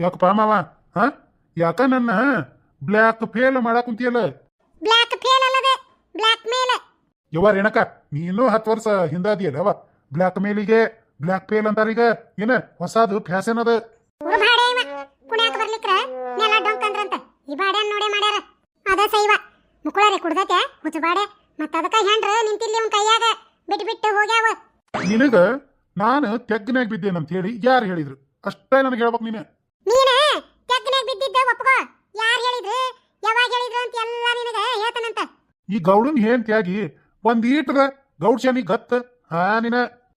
ಯಾಕಪ್ಪ ಮಾವ? ಹಾ ಯಾಕ ನನ್ನ ಬ್ಲ್ಯಾಕ್ ಫೇಲ್ ಮಾಡಕ್ ಕುಂತಿಯಲ್ಲ ಬ್ಲ್ಯಾಕ್ ಫೇಲ್ ಅಲ್ಲದೆ ಬ್ಲ್ಯಾಕ್ ಮೇಲ್ ಯವ್ವ ರೇಣಕ ನೀನು ಹತ್ತು ವರ್ಷ ಹಿಂದಾದಿಯಲ್ಲ ಅವ. ಬ್ಲ್ಯಾಕ್ ಮೇಲಿಗೆ ಬ್ಲ್ಯಾಕ್ ಫೇಲ್ ಅಂತಾರೀಗ ಏನ ಹೊಸದು ಫ್ಯಾಷನ್ ಅದ? ಕುಣ್ಯಾಕ ಬರ್ಲಿಕ್ರ ನೆಲ ಡೊಂಕ್ ಅಂದ್ರಂತ. ಈ ಬಾಡೆ ನೋಡೇ ಮಾಡ್ಯಾರ. ಅದ ಸೈವ. ಮುಕುಳರೆ ಕುಡ್ದತೆ ಹುಚ್ಚ ಬಾಡೆ ಮತ್ತ ಅದಕ್ಕ ಹೆಂಡ್ರ ನಿಂತಿಲ್ಲಿ ಅವ್ನ ಕೈಯಾಗ. ಬಿಟ್ಟು ಬಿಟ್ಟು ಹೋಗ್ಯಾವ. ನಿನಗ ನಾನು ತೆಗ್ಗನಾಗ ಬಿದ್ದೇನಂತ ಹೇಳಿ ಯಾರು ಹೇಳಿದ್ರು? ಅಷ್ಟೇ ನನಗೆ ಹೇಳ್ಬೇಕು ನೀನು. ಒಪ್ಕೋ. ಯಾರ್ ಹೇಳಿದ್ರು? ಯಾವಾಗ ಹೇಳಿದ್ರು ಅಂತ ಎಲ್ಲ ನಿನಗ ಹೇಳ್ತಾನಂತ. ಈ ಗೌಡನ್ ಹೇಂತಿಯಾಗಿ ಒಂದ್ ಈಟ್ರ ಗೌಡ್ ಶನಿ ಗತ್ ಹಾ ನಿನ.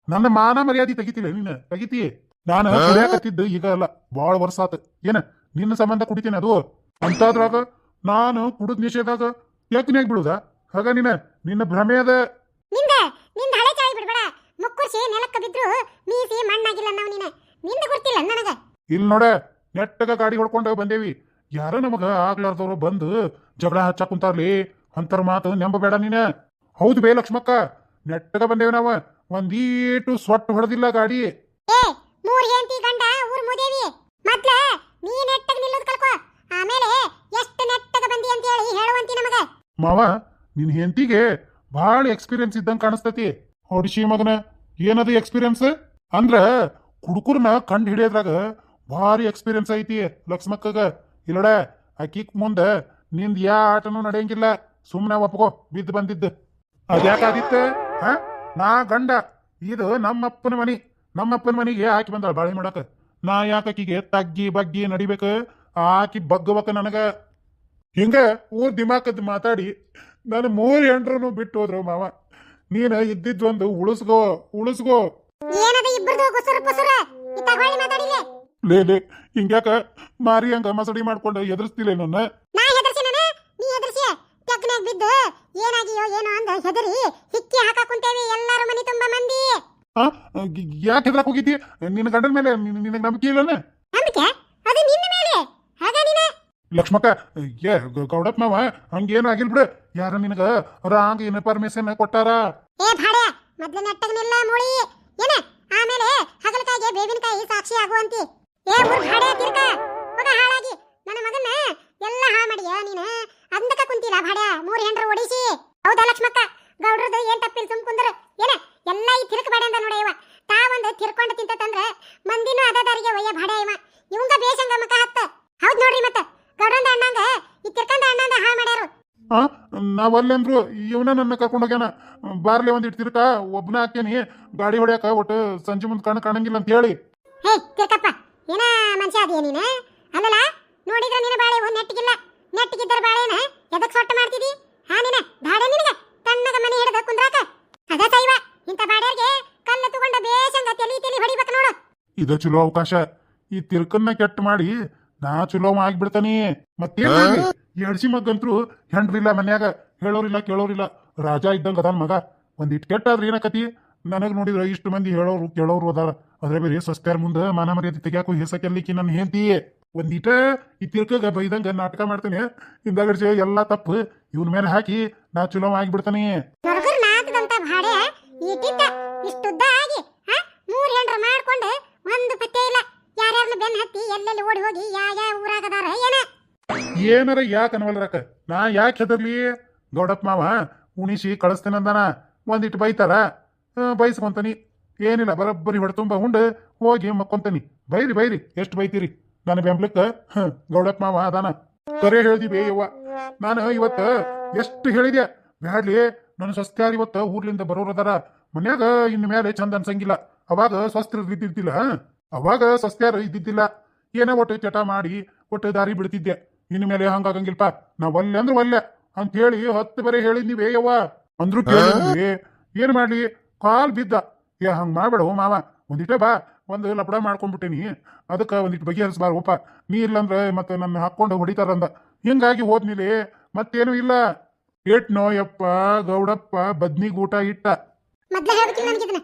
ನನ್ನ ಮಾನ ಮರ್ಯಾದಿ ತೆಗಿತಿಲ್ಲ ನೀನ? ತೆಗಿತಿ ನಾನು ಕುಡಿಯಾಕತ್ತಿದ್ದು ಈಗ ಅಲ್ಲ ಬಾಳ ವರ್ಷ ಆತ. ಏನ ನಿನ್ನ ಸಂಬಂಧ ಕುಡಿತೀನಿ ಅದು? ಅಂತಾದ್ರಾಗ ನಾನು ಕುಡಿದ್ ನಿಷೇಧಾಗ ಯಾಕಿನ್ಯಾಗ ಬಿಡುದ? ಹಾಗ ನೀನ ನಿನ್ನ ಭ್ರಮೆ ಅದ. ನಿಂದ ನಿಂದ ಹಳೆ ಚಾಳಿ ಬಿಡ್ಬೇಡ. ಮುಕ್ಕುರ್ಸಿ ನೆಲಕ್ಕ ಬಿದ್ರು ಮೀಸಿ ಮಣ್ಣಾಗಿಲ್ಲ ನಾವು ನೀನ. ನಿಂದ ಗೊತ್ತಿಲ್ಲ ನನಗ. ಇಲ್ಲಿ ನೋಡ ನೆಟ್ಟಗ ಗಾಡಿ ಹೊಡ್ಕೊಂಡು ಬಂದೇವಿ. ಯಾರ ನಮಗ ಆಗ್ಲಾರ್ದವ್ರು ಬಂದು ಜಗಳ ಹಚ್ಚಾ ಕುಂತಾರ್ಲಿ. ಅಂತರ ಮಾತು ನೆಂಬಬೇಡ ನೀನ. ಹೌದು ಬೇ ಲಕ್ಷ್ಮಕ್ಕ ನೆಟ್ಟಗ ಬಂದೇವಿ ನಾವ. ಒಂದೀಟು ಸೊಟ್ಟು ಹೊಡೆದಿಲ್ಲ ಗಾಡಿ. ಮೂರ್ ಹೆಂಡತಿ ಗಂಡ ಊರ್ ಮುದೇವಿ. ಮೊದ್ಲ ನೀ ನೆಟ್ಟಗ ನಿಲ್ಲೋದ್ ಕಲ್ಕೋ ಆಮೇಲೆ ಎಷ್ಟು ನೆಟ್ಟಗ ಬಂದಿ ಅಂತ ಹೇಳಿ ಹೇಳುವಂತಿ ನಮಗ. ಮಾವ ನಿನ್ ಹೆಂಡತಿಗೆ ಭಾಳ ಎಕ್ಸ್ಪೀರಿಯನ್ಸ್ ಇದ್ದಂಗೆ ಕಾಣಿಸ್ತತಿ. ಹೊಡಿಸಿ ಮಗನ ಏನದು ಎಕ್ಸ್ಪೀರಿಯನ್ಸ್ ಅಂದ್ರ ಕುಡುಕರ್ನ ಕಂಡು ಹಿಡಿಯೋದ್ರಾಗ ಭಾರಿ ಎಕ್ಸ್ಪೀರಿಯನ್ಸ್ ಐತಿ, ಲಕ್ಷ್ಮಕ್ಕಗ. ಇಲ್ಲಡ ಆಕಿಕ್ ಮುಂದೆ ನಿಂದ ಯಾ ಆಟನೂ ನಡೆಯಂಗಿಲ್ಲ. ಸುಮ್ಮನೆ ಒಪ್ಕೋ, ಬಿದ್ದು ಬಂದಿದ್ದು. ಅದ್ಯಾಕಾದಿತ್ತ, ಹಾ? ನಾ ಗಂಡ. ಇದು ನಮ್ಮಪ್ಪನ ಮನಿ. ನಮ್ಮಪ್ಪನ ಮನಿಗೆ ಆಕಿ ಬಂದಾಳ ಬಾಳೆ ಮಾಡಕ ನಾ ಯಾಕೀಗೆ ತಗ್ಗಿ ಬಗ್ಗಿ ನಡಿಬೇಕು? ಆಕಿ ಬಗ್ಗಬೇಕ ನನಗ. ಹಿಂಗ ಊರ್ ದಿಮಾಕದ್ ಮಾತಾಡಿ ನನ್ನ ಮೂರ್ ಎಂಟ್ರನು ಬಿಟ್ಟು ಹೋದ್ರು ಮಾವ. ನೀನ ಇದ್ದಿದ್ದೊಂದು ಉಳಿಸ್ಗೋ ಉಳಿಸ್ಗೋ ಏನದ ಇಬ್ಬರದು ಗುಸುರು ಲೇ ಲೇ ಹಿಂಗ್ಯಾಕ ಮಾರಿ ಹಂಗ ಮಸಡಿ ಮಾಡ್ಕೊಂಡು ಎದುರಿಸ್ತಿಲ್ಲ ನನ್ನ. ನಾ ನೀ ಹೆದರ್ಸಿ? ತೆಗ್ನಾಗ ಬಿದ್ದು ಏನಾಗಿಯೋ ಏನೋ ಅಂದ ಹೆದರಿ ಹಿಕ್ಕಿ ಎಲ್ಲಾರು ಮನಿ ತುಂಬಾ ಮಂದಿ. ಆ ಯಾಕೆ ಹೆದ್ರಾಕ್ ಹೋಗಿದ್ದಿ? ನಿನ್ನ ಗಂಡನ ಮೇಲೆ ನಿನಗೆ ನಂಬಿಕೆ ಇಲ್ಲನ? ನಂಬಿಕೆ? ಅದು ನಿನ್ನ ಮೇಲೆ? ಹಾಗ ನೀನ? ಲಕ್ಷ್ಮಕ್ಕ ಏ ಗ- ಗೌಡಪ್ಪ ಮಾವ ಹಂಗೇನು ಆಗಿಲ್ ಬಿಡು. ಯಾರ ನಿನಗ ರಾಂಗ್ ಇನ್ಫಾರ್ಮೇಶನ್ ಕೊಟ್ಟಾರ? ಏ ಭಾಡೆ ಮೊದ್ಲು ನೆಟ್ಟಗ ನಿಲ್ಲ ಮುಳಿ. ಏನ? ಆಮೇಲೆ ಹಗಲಕಾಯಿಗೆ ಬೇವಿನಕಾಯಿ ಸಾಕ್ಷಿ ಆಗುವಂತಿ. ಏ ಮೂರ್ ಭಾಡೆ ತಿರ್ಕ ಹೋಗ ಹಾಳಾಗಿ. ನನ್ನ ಮಗನ್ನ ಎಲ್ಲ ಹಾಳು ಮಾಡಿಯ ನೀನ? ಅಂದಕ ಕುಂತಿಲ್ಲ ಭಾಡ ಮೂರ್ ಹೆಂಡ್ರು ಓಡಿಸಿ. ಹೌದಾ ಲಕ್ಷ್ಮಕ್ಕ? ಗೌಡ್ರದ್ದು ಏನ್ ತಪ್ಪಿಲ್ಲ ಸುಮ್ ಕುಂದ್ರ. ಏನ? ಎಲ್ಲ ಈ ತಿರ್ಕ ಬೇಡ ಅಂತ ನೋಡ ಇವ. ಒಂದು ತಿರ್ಕೊಂಡು ತಿಂತಂದ್ರ ಮಂದಿನೂ ಅದ ದಾರಿಗೆ ಒಯ್ಯ ಭಾಡ ಇವ. ಇವಂಗ ಬೇಸಂಗ ಮಕ ಹತ್ತ. ಹೌದ್ ನೋಡ್ರಿ ಮತ್ತ. ಗೌಡ್ರಂದ ಅಣ್ಣಂಗ ಈ ತಿರ್ಕಂದ ಅಣ್ಣಂದ ಹಾ ಮಾಡ್ಯಾರು. ಆ ನಾವಲ್ಲಂದ್ರು ಇವನ ನನ್ನ ಕರ್ಕೊಂಡು ಹೋಗ್ಯಾನ. ಬಾರ್ಲಿ ಒಂದ್ ತಿರ್ಕ ಒಬ್ನ ಹಾಕೇನಿ ಗಾಡಿ ಹೊಡ್ಯಾಕ ಒಟ್ಟು ಸಂಜೆ ಮುಂದ್ ಕಣ್ ಕಾಣಂಗಿಲ್ಲ ಅಂತ ಹೇಳಿ. ಹೇ ತಿರ್ಕಪ್ಪ. ಏನ ಮನುಷ್ಯ ಅದೇ ನೀನ? ಅಲ್ಲಲ್ಲ ನೋಡಿದ್ರೆ ನಿನ್ನ ಬಾಳೆ ಒಂದು ನೆಟ್ಟಿಗಿಲ್ಲ. ನೆಟ್ಟಿಗಿದ್ದರ ಬಾಳೆನ ಎದಕ್ಕೆ ಸೊಟ್ಟ ಮಾಡ್ತಿದಿ? ಹಾ ನೀನ ದಾಡೆ ನಿನಗೆ. ತಣ್ಣಗ ಮನೆ ಹಿಡಿದ ಕುಂದ್ರಾಕ. ಅದ ಸೈವ ಇಂಥ ಬಾಡ್ಯಾರ್ಗೆ ಕಲ್ಲು ತಗೊಂಡ ಬೇಸಂಗ ತೆಲಿ ತೆಲಿ ಹೊಡಿಬೇಕು ನೋಡು. ಇದು ಚಲೋ ಅವಕಾಶ. ಈ ತಿರ್ಕನ್ನ ಕೆಟ್ಟ ಮಾಡಿ ನಾ ಚಲೋ ಆಗ್ಬಿಡ್ತಾನಿ. ಮತ್ತೆ ಎಡ್ಸಿ ಮಗಂತ್ರು ಹೆಂಡ್ರಿಲ್ಲ ಮನ್ಯಾಗ ಹೇಳೋರಿಲ್ಲ ಕೇಳೋರಿಲ್ಲ. ರಾಜ ಇದ್ದಂಗ ಅದಾನ ಮಗ. ಒಂದಿಟ್ ಕೆಟ್ಟಾದ್ರೆ ಏನಕತಿ? ನನಗೆ ನೋಡಿದ್ರ ಇಷ್ಟು ಮಂದಿ ಹೇಳೋರು ಕೇಳೋರು ಅದಾರ. ಅದ್ರ ಬೇರೆ ಸ್ವಸ್ಥ್ಯಾರ ಮುಂದೆ ಮಾನ ಮರ್ಯಾದೆ ತೆಗಿಯಾಕು ಹೆಸಕೆಲ್ಲಿಕ್ಕಿ ನನ್ನ ಹೆಂಡತಿ ಒಂದಿಟ ಈ ತಿರ್ಕಗ ಬೈದಂಗ ನಾಟಕ ಮಾಡ್ತೇನೆ. ಹಿಂದಾಗಡ್ಸಿ ಎಲ್ಲಾ ತಪ್ಪು. ಇವನ್ ಮೇಲೆ ಹಾಕಿ ನಾ ಚುಲೋ ಆಗಿಬಿಡ್ತಾನೆ. ಏನಾರ ಯಾಕೆ ಅನ್ವಲ್ರಕ್ಕ ನಾ ಯಾಕೆ ಹೆದರ್ಲಿ? ಗೌಡಪ್ಪ ಮಾವ ಉಣಿಸಿ ಕಳಿಸ್ತೇನಂದಾನ ಒಂದಿಟ್ಟು ಬೈತಾರ. ಬೈಸ್ಕೊಂತಾನಿ. ಏನಿಲ್ಲ ಬರೋಬ್ಬರಿ ಹೊಡೆತುಂಬ ಉಂಡು ಹೋಗಿ ಮಕ್ಕೊಂತಾನಿ. ಬೈರಿ ಬೈರಿ ಎಷ್ಟು ಬೈತೀರಿ? ನನ್ನ ಬೆಂಬ್ಲಕ್ಕ ಗೌಡಪ್ಪ ಮಾವ ಅದಾನ. ಕರೆ ಹೇಳ್ದಿ ಬೇ ಯವ್ವ. ನಾನು ಇವತ್ತ ಎಷ್ಟು ಹೇಳಿದೆ ಬ್ಯಾಡ್ಲಿ ನನ್ನ ಸಸ್ತ್ಯಾರ ಇವತ್ತ ಊರ್ಲಿಂದ ಬರೋರು ಅದಾರ ಮನ್ಯಾಗ ಇನ್ನು ಮೇಲೆ ಚಂದ ಅನ್ಸಂಗಿಲ್ಲ. ಅವಾಗ ಸ್ವಸ್ಥರು ಇದ್ದಿದ್ದಿಲ್ಲ ಅವಾಗ ಸಸ್ತ್ಯಾರ ಇದ್ದಿದ್ದಿಲ್ಲ. ಏನೋ ಒಟ್ಟು ಚಟ ಮಾಡಿ ಒಟ್ಟು ದಾರಿ ಬಿಡ್ತಿದ್ದೆ. ಇನ್ನು ಮೇಲೆ ಹಂಗಾಗಂಗಿಲ್ಪ. ನಾ ಒಲ್ಲೆ ಅಂದ್ರೆ ಒಲ್ಲೆ. ಅಂತ ಹೇಳಿ ಹತ್ತು ಬರೀ ಹೇಳಿದ್ನಿವೇ ಯವ್ವ. ಅಂದ್ರು ಕೇಳಿದ್ವಿ. ಏನ್ ಮಾಡ್ಲಿ? ಕಾಲ್ ಬಿದ್ದ. ಏ, ಹಂಗೆ ಮಾಡ್ಬೇಡ ಓ ಮಾವ. ಒಂದಿಟ್ಟೆ ಬಾ, ಒಂದು ಲಪಡ ಮಾಡ್ಕೊಂಡ್ಬಿಟ್ಟಿನಿ. ಅದಕ್ಕೆ ಒಂದಿಟ್ಟು ಬಗೆಹರಿಸ್ಬಾರ ಓಪ. ನೀ ಇಲ್ಲಂದ್ರೆ ಮತ್ತೆ ನನ್ನ ಹಾಕೊಂಡು ಹೊಡಿತಾರಂದ. ಹಿಂಗಾಗಿ ಹೋದ್ನಿಲಿ, ಮತ್ತೇನು ಇಲ್ಲ. ಏಟ್ ನೋಯಪ್ಪ, ಗೌಡಪ್ಪ ಬದ್ನಿಗ್ ಊಟ ಇಟ್ಟ. ಮೊದ್ಲ ಹೇಳ್ಬೇಕಿಲ್ಲ ನನಗಿದನ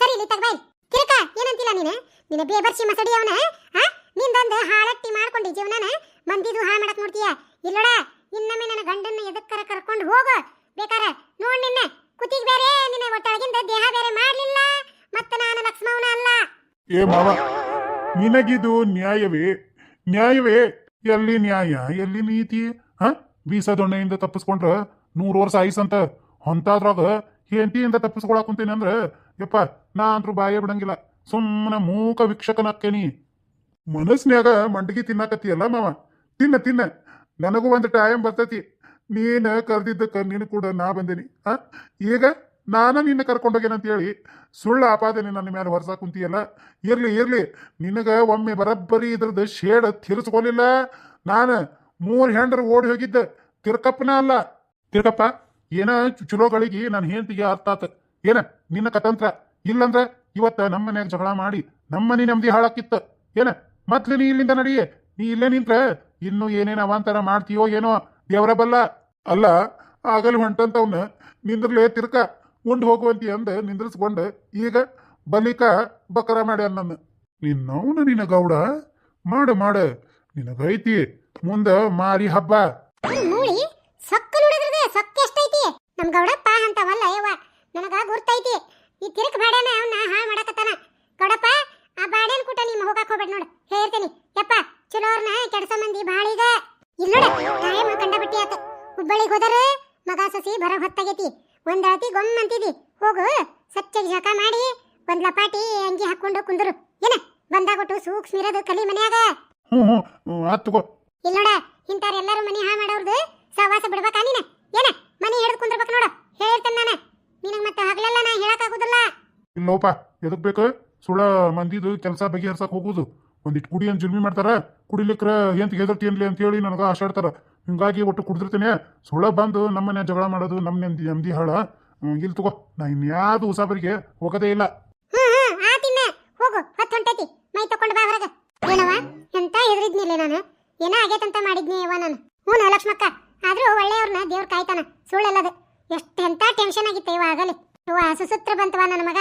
ಸರಿ, ಇಲ್ಲಿ ತಗಬಾಯ್ ತಿರ್ಕ, ಏನಂತಿಲ್ಲ ನೀನು? ನಿನ್ನ ಬೇಬರ್ಸಿ ಮಸಡಿ ಅವನ ನಿಂದೊಂದು ಹಾಳಟ್ಟಿ ಮಾಡ್ಕೊಂಡು ಜೀವನನ. ಮಂದಿದು ಹಾಳು ಮಾಡಕ್ ನೋಡ್ತೀಯ? ಇಲ್ಲಡ, ಇನ್ನೊಮ್ಮೆ ನನ್ನ ಗಂಡನ್ನ ಎದಕ್ಕರ ಕರ್ಕೊಂಡು ಹೋಗು. ಬೇಕಾರ, ನೋಡ್ ನಿನ್ನ. ಕುತ್ತಿಗೆ ಬೇರೆ, ನಿನ್ನ ಒಟ್ಟೊಳಗಿಂದ ದೇಹ ಬೇರೆ ಮಾಡ್ಲಿಲ್ಲ. ಮತ್ತ ನಾನು ಲಕ್ಷ್ಮವನ ಅಲ್ಲ. ಏ ಮಾವ, ನಿನಗಿದು ನ್ಯಾಯವೇ? ನ್ಯಾಯವೇ? ಎಲ್ಲಿ ನ್ಯಾಯ? ಎಲ್ಲಿ ನೀತಿ? ಹ? ಬೀಸ ದೊಣ್ಣೆಯಿಂದ ತಪ್ಪಿಸ್ಕೊಂಡ್ರ ನೂರು ವರ್ಷ ಆಯ್ಸಂತ ಹೊಂತಾದ್ರಾಗ ಹೆಂಡತಿಯಿಂದ ತಪ್ಪಿಸ್ಕೊಳಕ್ ಕುಂತೀನಿ ಅಂದ್ರ, ಯಪ್ಪ ನಾ ಅಂದ್ರೂ ಬಾಯ ಬಿಡಂಗಿಲ್ಲ. ಸುಮ್ಮನೆ ಮೂಕ ವೀಕ್ಷಕನಾಕ್ಕೇನಿ. ಮನಸ್ನ್ಯಾಗ ಮಂಡಗಿ ತಿನ್ನಾಕತ್ತಿಯಲ್ಲ ಮಾವ? ತಿನ್ನ ತಿನ್ನ. ನನಗೂ ಒಂದು ಟೈಮ್ ಬರ್ತೈತಿ. ನೀನು ಕರೆದಿದ್ದಕ್ಕ ನೀನು ಕೂಡ ನಾ ಬಂದೇನಿ. ಆ ಈಗ ನಾನ ನಿನ್ನ ಕರ್ಕೊಂಡೋಗೇನಂತ ಹೇಳಿ ಸುಳ್ಳು ಆಪಾದನೆ ನನ್ನ ಮೇಲೆ ಹೊರಸಾ ಕುಂತಿಯಲ್ಲ? ಇರ್ಲಿ ಇರ್ಲಿ. ನಿನಗ ಒಮ್ಮೆ ಬರಬ್ಬರಿ ಇದ್ರದ್ದು ಶೇಡ್ ತಿರ್ಸ್ಕೊಲಿಲ್ಲ. ನಾನು ಮೂರು ಹೆಂಡ್ರ ಓಡಿ ಹೋಗಿದ್ದ. ತಿರ್ಕಪ್ಪನ ಅಲ್ಲ. ತಿರ್ಕಪ್ಪ, ಏನ ಚುಲೋಗಳಿಗೆ ನನ್ನ ಹೆಂಡತಿಗೆ ಅರ್ಥ ಆತ. ಏನ, ನಿನ್ನ ಕತಂತ್ರ? ಇಲ್ಲಂದ್ರ ಇವತ್ತ ನಮ್ಮ ಮನ್ಯಾಗ ಜಗಳ ಮಾಡಿ ನಮ್ಮ ಮನೆ ನೆಮ್ಮದಿ ಹಾಳಾಕಿತ್ತ. ಏನ ಮೊದ್ಲು ನೀ ಇಲ್ಲಿಂದ ನಡಿಯೇ? ನೀ ಇಲ್ಲೇ ನಿಂತ್ರ. ಇನ್ನು ಏನೇನು ಅವಾಂತರ ಮಾಡ್ತೀಯೋ ಏನೋ ದೇವರ ಬಲ್ಲ. ಅಲ್ಲ, ಆಗಲ್ ಹೊಂಟಂತವ್ನ ನಿಂದ್ರಲೇ ತಿರ್ಕ. ಉಂಡ್ ಹೋಗುವಂತಿ ಅಂದ ನಿಂದ್ರಿಸಿಕೊಂಡೆ. ಈಗ ಬಲಿಕ ಬಕರ ಮಾಡಿ ನನ್ನ. ನಿನ್ನವನು ನಿನ ಗೌಡ. ಮಾಡು, ಮಾಡ. ನಿನಗೈತಿ. ಮುಂದ ಮಾರಿ ಹಬ್ಬ. ಸಕ್ಕ ಸೊಕ್ಕ ಸೊಕ್ಕ ಎಷ್ಟೈತಿ? ನಮ್ ಗೌಡಪ್ಪ ಅಂತವಲ್ಲ, ಯವ್ವ. ನನಗ ಗುರ್ತೈತಿ. ಈ ತಿರುಕ್ ಬಾಡ್ಯಾನ ಅವನ್ನ ಹಾಳು ಮಾಡಕತ್ತಾನ. ಗೌಡಪ್ಪ, ಆ ಬಾಡ್ಯಾನ ಕೂಟ ನಿಮ್ಮ ಹೋಗಕ್ ಹೋಗ್ಬೇಡ ನೋಡು. ಹೇಳ್ತೀನಿ ಯಪ್ಪ ಚಲೋರ್ನ ಕೆಡ್ಸ ಮಂದಿ ಬಾಳಿಗ ಇಲ್ಲ ನೋಡ ಟೈಮ್ ಕಂಡ ಬಿಟ್ಟಿ ಆತ. ಹುಬ್ಬಳ್ಳಿಗೆ ಹೋದರ ಮಗ ಸಸಿ ಬರ ಹೊತ್ತಾಗೈತಿ ಅಳತಿ ಗೊಮ್ಮ ಅಂತಿದಿ. ಹೋಗು ಸಚ್ಚಾಗಿ ಜಕ ಮಾಡಿ. ಒಂದ್ ಲಪಾಟಿ ಅಂಗಿ ಹಾಕೊಂಡು ಕುಂದರು. ಏನ? ಬಂದಾಗೊಟ್ಟು ಸೂಕ್ಷ್ಮ ಇರೋದು ಕಲಿ ಮನ್ಯಾಗ. ಹ್ಞೂ ಹ್ಞೂ ಆತ್ ತಗೋ. ಇಲ್ಲ ನೋಡ ಇಂತಾರ ಎಲ್ಲರೂ ಮನಿ ಹಾ ಮಾಡೋರ್ದು ಸಹವಾಸ ಬಿಡ್ಬೇಕಾ ನೀನ? ಏನ? ಮನಿ ಹಿಡಿದು ಕುಂದ್ರಬೇಕು ನೋಡ. ಹೇಳ್ತೇನೆ ನಾನು. ನಿನಗೆ ಮತ್ತೆ ಹಗಲೆಲ್ಲ ನಾ ಹೇಳಕ್ಕಾಗುದಿಲ್ಲ ಇಲ್ಲೋಪ ಎದಕ್ ಬೇಕು? ಸುಳ ಮಂದಿದು ಕೆಲಸ ಬಗೆಹರ್ಸಕ್ ಹೋಗುದು. ಒಂದಿಟ್ಟು ಕುಡಿ ಅಂತ ಜುಲ್ಮಿ ಮಾಡ್ತಾರ. ಕುಡಿಲಿಕ್ರ ಎಂತ ಗೆದರ್ತೀನ್ಲಿ ಅಂತ ಹೇಳಿ ನನಗೆ ಆಶಾಡ್ತಾರ. ಹಿಂಗಾಗಿ ಒಟ್ಟು ಕುಡಿದಿರ್ತೇನೆ. ಸುಳ ಬಂದು ನಮ್ಮನೆ ಜಗಳ ಮಾಡೋದು ನಮ್ಮ ನೆಮ್ಮದಿ ನೆಮ್ಮದಿ ಹಾಳ. ಇಲ್ಲಿ ತಗೋ. ನಾ ಇನ್ಯಾವುದು ಉಸಾಬರಿಗೆ ಹೋಗೋದೇ ಇಲ್ಲ. ಹೋಗು, ಹೊತ್ತು ಹೊಂಟೈತಿ. ಮೈ ತಕೊಂಡು ಬಾ ಹೊರಗೆ. ಏನವ ಎಂತ ಹೆದರಿದ್ನಿಲ್ಲ ನಾನು? ಏನೋ ಆಗೈತಂತ ಮಾಡಿದ್ನಿ ಇವ ನಾನು. ಹ್ಞೂ ಲಕ್ಷ್ಮಕ್ಕ. ಆದ್ರೂ ಒಳ್ಳೆಯವ್ರನ್ನ ದೇವ್ರ ಕಾಯ್ತಾನ. ಸುಳ್ಳಲ್ಲದು. ಎಷ್ಟು ಎಂತ ಟೆನ್ಷನ್ ಆಗಿತ್ತ ಇವ ಆಗಲಿ. ಇವ ಸುಸೂತ್ರ ಬಂತವ ನನ್ನ ಮಗ.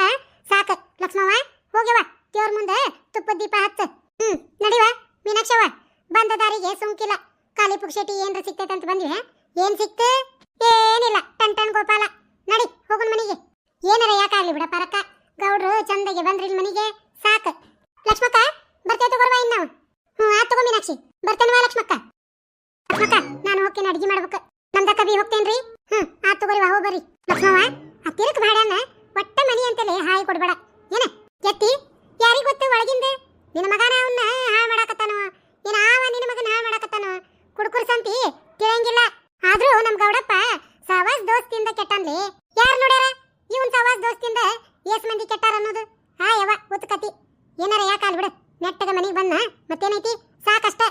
ಸಾಕ. ಲಕ್ಷ್ಮವ್ವ ಹೋಗ್ಯವ ದೇವ್ರ ಮುಂದೆ ತುಪ್ಪ ದೀಪ ಹಚ್ಚ. ಹ್ಮ್ ನಡಿವ ಮೀನಾಕ್ಷವ ಬಂದ ದಾರಿಗೆ ಸುಂಕಿಲ್ಲ ಖಾಲಿ ಪುಕ್ಷಟಿ ಏನ್ರ ಸಿಕ್ತೈತಂತ ಬಂದ್ವಿ ಏನ್ ಸಿಕ್ತು? ಏನಿಲ್ಲ. ಟನ್ ಟನ್ ಗೋಪಾಲ. ನಡಿ ಹೋಗೋಣ ಮನೆಗೆ. ಏನಾರ ಯಾಕಾಗ್ಲಿ ಬಿಡ ರಕ್ಕ? ಗೌಡ್ರು ಚಂದಗೆ ಬಂದ್ರಿ ಇಲ್ಲಿ ಮನೆಗೆ, ಸಾಕ. ಲಕ್ಷ್ಮಕ್ಕ, ಬರ್ತೇವೆ ತಗೋರ್ವ ಇನ್ನು ನಾವು. ಹ್ಞೂ ಆತ್ ತಗೋ ಮೀನಾಕ್ಷಿ. ಬರ್ತೇನವಾ ಲಕ್ಷ್ಮಕ್ಕ. ಲಕ್ಷ್ಮಕ್ಕ, ನಾನು ಹೋಗ್ತೇನೆ ಅಡ್ಗೆ ಮಾಡ್ಬೇಕು. ನಮ್ದಕ್ಕ ಬಿ ಹೋಗ್ತೇನ್ರಿ. ಹ್ಞೂ ಆತ್ ತಗೋರಿ ವಾ ಬರ್ರಿ. ಲಕ್ಷ್ಮವ್ವ, ಆ ತಿರುಕ್ ಭಾಡ್ಯಾನ ಒಟ್ಟ ಮನಿ ಅಂತಲೇ ಹಾಯಿ ಕೊಡ್ಬೇಡ ಏನ ಎತ್ತಿ ಯಾರಿಗ್ ಗೊತ್ತು ಒಳಗಿಂದ ನಿನ್ನ ಮಗನ ಅವನ್ನ ಹಾಳು ಮಾಡಾಕತ್ತಾನೋ ಏನ ಆವ ನಿನ್ನ ಮಗನ ಹಾಳು ಮಾಡಾಕತ್ತಾನೋ ಕುಡ್ಕುರ್ ಸಂತಿ ತಿಳಿಯಂಗಿಲ್ಲ ಆದ್ರೂ ನಮ್ ಗೌಡಪ್ಪ ಸವಾಸ್ ದೋಸ್ತಿಂದ ಕೆಟ್ಟನ್ಲಿ ಯಾರು ನೋಡ್ಯಾರ ಇವನ್ ಸವಾಸ್ ದೋಸ್ತಿಂದ ಎಸ್ ಮಂದಿ ಕೆಟ್ಟಾರ ಅನ್ನೋದು ಹಾ ಯವ್ವ ಏನಾರ ಅಲ್ಲಿ ಬಿಡು ನೆಟ್ಟಗ ಮನೆಗೆ ಬಂದ ಮತ್ತೇನೈತಿ? ಸಾಕಷ್ಟ.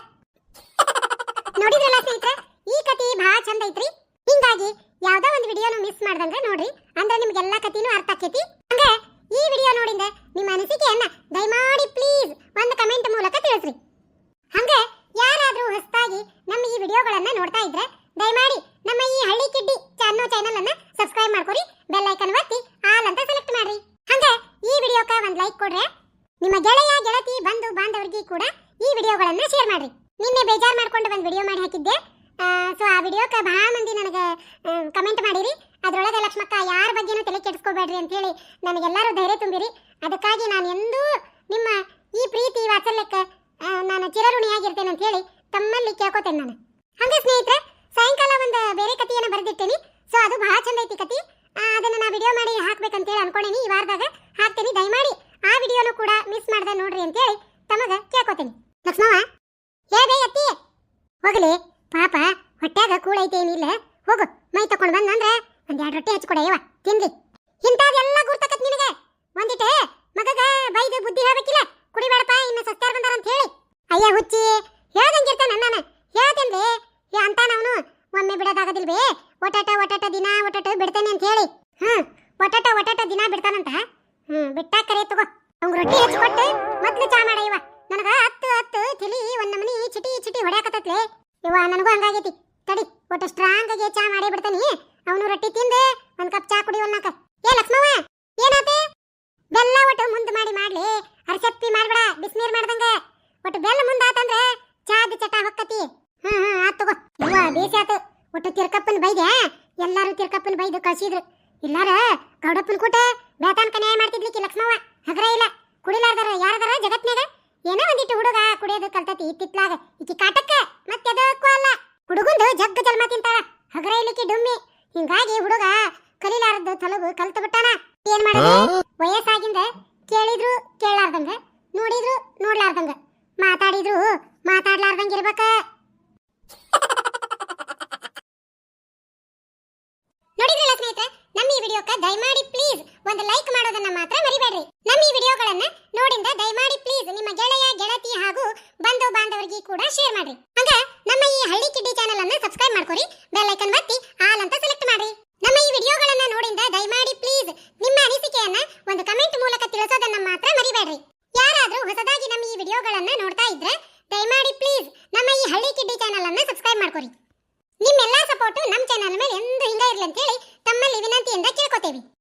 ನೋಡಿದ್ರಲ್ಲ ಸ್ನೇಹಿತರೆ, ಈ ಕತಿ ಬಹಳ ಚಂದ ಐತ್ರಿ. ಹಿಂಗಾಗಿ ಯಾವ್ದೋ ಒಂದು ವಿಡಿಯೋನ ಮಿಸ್ ಮಾಡ್ದಂಗ ನೋಡ್ರಿ. ಅಂದ್ರೆ ನಿಮ್ಗೆಲ್ಲ ಕತಿನೂ ಅರ್ಥ ಆಕೈತಿ ಹಂಗ ಈ ವಿಡಿಯೋ ನೋಡಿಂದ ನಿಮ್ಮ ಅನಿಸಿಕೆಯನ್ನ ದಯಮಾಡಿ ಪ್ಲೀಸ್ ಒಂದು ಕಮೆಂಟ್ ಮೂಲಕ ತಿಳಿಸ್ರಿ. ಹಂಗ ಯಾರಾದ್ರೂ ಹೊಸದಾಗಿ ನಮ್ಮ ಈ ವಿಡಿಯೋಗಳನ್ನ ನೋಡ್ತಾ ಇದ್ರೆ ದಯಮಾಡಿ ನಮ್ಮ ಈ ಹಳ್ಳಿ ಕಿಡ್ಡಿ ಅನ್ನೋ ಚಾನೆಲ್ ಅನ್ನ ಸಬ್ಸ್ಕ್ರೈಬ್ ಮಾಡ್ಕೊರಿ. ಬೆಲ್ ಐಕನ್ ಒತ್ತಿ, ಆಲ್ ಅಂತ ಸೆಲೆಕ್ಟ್ ಮಾಡ್ರಿ. ಹಂಗ ಈ ವಿಡಿಯೋಕ ಒಂದ್ ಲೈಕ್ ಕೊಡ್ರೆ. ನಿಮ್ಮ ಗೆಳೆಯ, ಗೆಳತಿ, ಬಂಧು, ಬಾಂಧವರಿಗೆ ಕೂಡ ಈ ವಿಡಿಯೋಗಳನ್ನು ಶೇರ್ ಮಾಡ್ರಿ. ನಿನ್ನೆ ಬೇಜಾರ್ ಮಾಡ್ಕೊಂಡು ಒಂದು ವಿಡಿಯೋ ಮಾಡಿ ಹಾಕಿದ್ದೆ. ಸೊ ಆ ವಿಡಿಯೋಕ್ಕೆ ಬಹಳ ಮಂದಿ ನನಗೆ ಕಮೆಂಟ್ ಮಾಡಿರಿ. ಅದರೊಳಗೆ ಲಕ್ಷ್ಮಕ್ಕ ಯಾರ ಬಗ್ಗೆನೂ ತಲೆ ಕೆಡಿಸ್ಕೋಬೇಡ್ರಿ ಅಂತ ಹೇಳಿ ನನಗೆಲ್ಲರೂ ಧೈರ್ಯ ತುಂಬಿರಿ. ಅದಕ್ಕಾಗಿ ನಾನು ಎಂದೂ ನಿಮ್ಮ ಈ ಪ್ರೀತಿ ವಾತ್ಸಲ್ಯಕ್ಕೆ ನಾನು ಚಿರಋಣಿಯಾಗಿರ್ತೇನೆ ಅಂತ ಹೇಳಿ ತಮ್ಮಲ್ಲಿ ಕೇಳ್ಕೊತೇನೆ ನಾನು. ಹಂಗೆ ಸ್ನೇಹಿತರೆ, ಸಾಯಂಕಾಲ ಒಂದು ಬೇರೆ ಕಥೆಯನ್ನು ಬರೆದಿಟ್ಟೇನಿ ಸೊ ಅದು ಬಹಳ ಚಂದ ಐತಿ ಕತಿ ಅದನ್ನು ಅದನ್ನ ನಾ ವಿಡಿಯೋ ಮಾಡಿ ಹಾಕ್ಬೇಕಂತೇಳಿ ಅನ್ಕೊಂಡೇನಿ. ಈ ವಾರದಾಗ ಹಾಕ್ತೇನೆ. ದಯಮಾಡಿ ಆ ವಿಡಿಯೋನು ಕೂಡ ಮಿಸ್ ಮಾಡ್ದೆ ನೋಡ್ರಿ ಅಂತ ಹೇಳಿ ತಮಗ ಕೇಳ್ಕೊತೇನೆ. ಲಕ್ಷ್ಮವ ಹೇಗೆ ಅತ್ತಿ ಹೋಗಲಿ, ಪಾಪ, ಹೊಟ್ಯಾಗ ಕೂಳೈತೆ ಏನಿಲ್ಲ. ಹೋಗು, ಮೈ ತಕೊಂಡ್ ಅಂದ್ರೆ ಒಂದ್ ಎರಡು ರೊಟ್ಟಿ ಹಚ್ಕೊಡ, ಯವ್ವ, ತಿನ್ಲಿ. ಇಂಥದೆಲ್ಲ ಗುರ್ತಕತ್ ನಿನಗೆ? ಒಂದಿಟ್ಟು ಮಗಗ ಬೈದು ಬುದ್ಧಿ ಹೇಳ್ಬೇಕಿಲ್ಲ? ಕುಡಿಬೇಡಪ್ಪ, ಇನ್ನು ಸಸ್ತ್ಯಾರ ಬಂದಾರ ಅಂತ ಹೇಳಿ. ಅಯ್ಯ ಹುಚ್ಚಿ, ಹೇಳ್ದಂಗಿರ್ತಾನ ನಾನು ಹೇಳ್ತೇನ್ರಿ ಅಂತ ಅವನು? ಒಮ್ಮೆ ಬಿಡೋದಾಗದಿಲ್ವೇ? ಒಟಾಟ ಒಟಾಟ ದಿನ ಒಟಾಟ ಬಿಡ್ತೇನೆ ಅಂತ ಹೇಳಿ. ಹ್ಮ್ ಒಟಾಟ ಒಟಾಟ ದಿನ ಬಿಡ್ತಾನಂತ? ಹ್ಮ್ ಬಿಟ್ಟ ಕರೆ ತಗೋ. ಅವಂಗ ರೊಟ್ಟಿ ಹಚ್ಕೊಟ್ಟು ಮೊದ್ಲು ಚಾ ಮಾಡ ಇವ. ನನಗ ಹತ್ತು ಹತ್ತು ತಿಳಿ ಒಂದ್ ನಮನಿ ಚಿಟಿ ಚಿಟಿ ಹೊಡ್ಯಾಕತ್ತತ್ಲೆ. ಇವ ನನಗೂ ಹಂಗಾಗೈತಿ. ತಡಿ, ಒಟ್ಟು ಸ್ಟ್ರಾಂಗ್ ಆಗಿ ಚಾ ಮಾಡಿ ಬಿಡ್ತಾನಿ. ಅವನು ರೊಟ್ಟಿ ತಿಂದು ಒಂದ್ ಕಪ್ ಚಾ ಕುಡಿ ಒನ್ನಾಕ. ಏ ಲಕ್ಷ್ಮವ್ವ ಏನಾತೆ? ಬೆಲ್ಲ ಒಟ್ಟು ಮುಂದ್ ಮಾಡಿ ಮಾಡ್ಲಿ. ಅರ್ಸಪ್ಪಿ ಮಾಡ್ಬೇಡ, ಬಿಸ್ನೀರ್ ಮಾಡ್ದಂಗ. ಒಟ್ಟು ಬೆಲ್ಲ ಮುಂದ್ ಆತಂದ್ರೆ ಚಾದ ಚಟ ಹೊಕ್ಕತಿ. ಹ್ಮ್ ಹ್ಮ್, ಆತ್ ತಗೋ. ಇವ ಬೇಸಿ ಒಟ್ಟು ತಿರ್ಕಪ್ಪನ್ ಬೈದೆ ಎಲ್ಲಾರು ತಿರ್ಕಪ್ಪನ್ ಬೈದು ಕಳ್ಸಿದ್ರು. ಇಲ್ಲಾರ ಗೌಡಪ್ಪನ್ ಕೂಟ ಬೇತಾನ್ಕ ನ್ಯಾಯ ಮಾಡ್ತಿದ್ಲಿಕ್ಕೆ ಲಕ್ಷ್ಮವ್ವ? ಹಗ್ರ ಇಲ್ಲ. ಕುಡಿಲಾರ್ದಾರ ಯಾರದಾರ ಜಗತ್ನ್ಯಾಗ? ಏನೋ ಒಂದಿಟ್ಟು ಹುಡುಗ ಕುಡಿಯೋದು ಕಲ್ತತಿ, ತಿತ್ಲಾಗ. ಈಕಿ ಕಾಟಕ್ಕ, ಮತ್ತೆ ಅದಕ್ಕೂ ಅಲ್ಲ ಹುಡುಗುಂದು ಜಗ್ಗ ಜನ್ಮ ತಿಂತಾಳ. ಹಗ್ರ ಇಲ್ಲಿಕ್ಕೆ ಡುಮ್ಮಿ. ಹಿಂಗಾಗಿ ಹುಡುಗ ಕಲಿಲಾರದ ತಲಗು ಕಲ್ತು ಬಿಟ್ಟಾನ. ಏನ್ ಮಾಡೋದು? ವಯಸ್ಸಾಗಿಂದ ಕೇಳಿದ್ರು ಕೇಳಲಾರ್ದಂಗ ನೋಡಿದ್ರು ನೋಡ್ಲಾರ್ದಂಗ. ಮಾತಾಡಿದ್ರು ಮಾತಾಡ್ಲಾರ್ದಂಗ ಇರ್ಬೇಕ ನೋಡಿದ್ರಲ್ಲ ಸ್ನೇಹಿತರೆ ನಮ್ಮ ಈ ವಿಡಿಯೋಕ್ಕೆ ದಯಮಾಡಿ ಒಂದು ಲೈಕ್ ಮಾಡೋದನ್ನ ಮಾತ್ರ ಮರಿಬೇಡ್ರಿ. ನಮ್ಮ ಈ ವಿಡಿಯೋಗಳನ್ನ ನೋಡಿಂದ ದಯಮಾಡಿ ಪ್ಲೀಸ್ ನಿಮ್ಮ ಗೆಳೆಯ, ಗೆಳತಿ ಹಾಗೂ ಬಂಧು ಬಾಂಧವರಿಗೆ ಕೂಡ ಶೇರ್ ಮಾಡ್ರಿ. ಹಂಗ ನಮ್ಮ ಈ ಹಳ್ಳಿ ಕಿಡ್ಡಿ ಚಾನೆಲ್ ಅನ್ನ ಸಬ್ಸ್ಕ್ರೈಬ್ ಮಾಡ್ಕೊರಿ ಬೆಲ್ ಐಕನ್ ಒತ್ತಿ ಆಲ್ ಅಂತ ಸೆಲೆಕ್ಟ್ ಮಾಡ್ರಿ. ನಮ್ಮ ಈ ವಿಡಿಯೋಗಳನ್ನ ನೋಡಿಂದ ದಯಮಾಡಿ ಪ್ಲೀಸ್ ನಿಮ್ಮ ಅನಿಸಿಕೆಯನ್ನ ಒಂದು ಕಮೆಂಟ್ ಮೂಲಕ ತಿಳಿಸೋದನ್ನ ಮಾತ್ರ ಮರಿಬೇಡ್ರಿ. ಯಾರಾದ್ರೂ ಹೊಸದಾಗಿ ನಮ್ಮ ಈ ವಿಡಿಯೋಗಳನ್ನ ನೋಡ್ತಾ ಇದ್ರೆ ದಯಮಾಡಿ ಪ್ಲೀಸ್ ನಮ್ಮ ಈ ಹಳ್ಳಿ ಕಿಡ್ಡಿ ಚಾನೆಲ್ ಅನ್ನ ಸಬ್ಸ್ಕ್ರೈಬ್ ಮಾಡ್ಕೊರಿ. ನಿಮ್ಮೆಲ್ಲಾ ಸಪೋರ್ಟ್ ನಮ್ಮ ಚಾನೆಲ್ ಮೇಲೆ ಎಂದು ಹಿಂಗ ಇರ್ಲಿ ಅಂತ ಹೇಳಿ ತಮ್ಮಲ್ಲಿ ವಿನಂತಿಯಿಂದ ಕೇಳ್ಕೊತೇವೆ.